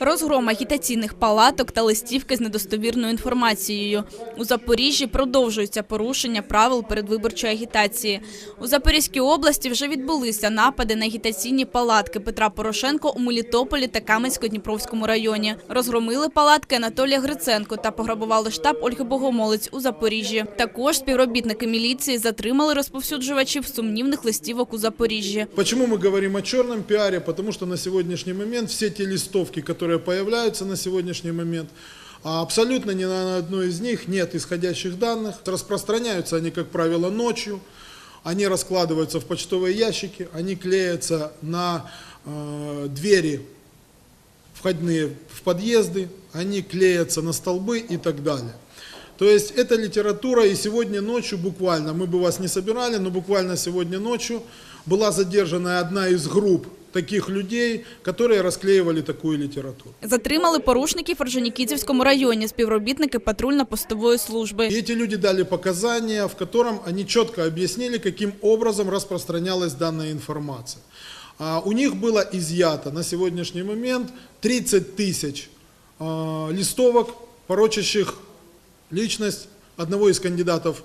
Розгром агітаційних палаток та листівки з недостовірною інформацією. У Запоріжжі продовжуються порушення правил передвиборчої агітації. У Запорізькій області вже відбулися напади на агітаційні палатки Петра Порошенко у Мелітополі та Кам'янсько-Дніпровському районі. Розгромили палатки Анатолія Гриценко та пограбували штаб Ольги Богомолець у Запоріжжі. Також співробітники міліції затримали розповсюджувачів сумнівних листівок у Запоріжжі. Почему мы говорим о черном пиаре? Потому что на сегодняшний момент все те листовки, которые появляются на сегодняшний момент, а абсолютно ни на одной из них нет исходящих данных. Распространяются они, как правило, ночью. Они раскладываются в почтовые ящики, они клеятся на э, двери входные в подъезды, они клеятся на столбы и так далее. То есть эта литература и сегодня ночью буквально, мы бы вас не собирали, но буквально сегодня ночью была задержана одна из групп таких людей, которые расклеивали такую литературу. Затримали порушників в Орджонікідзевському районі співробітники патрульно-постової служби. И эти люди дали показания, в котором они четко объяснили, каким образом распространялась данная информация. А у них было изъято на сегодняшний момент 30 тысяч а, листовок, порочащих личность одного из кандидатов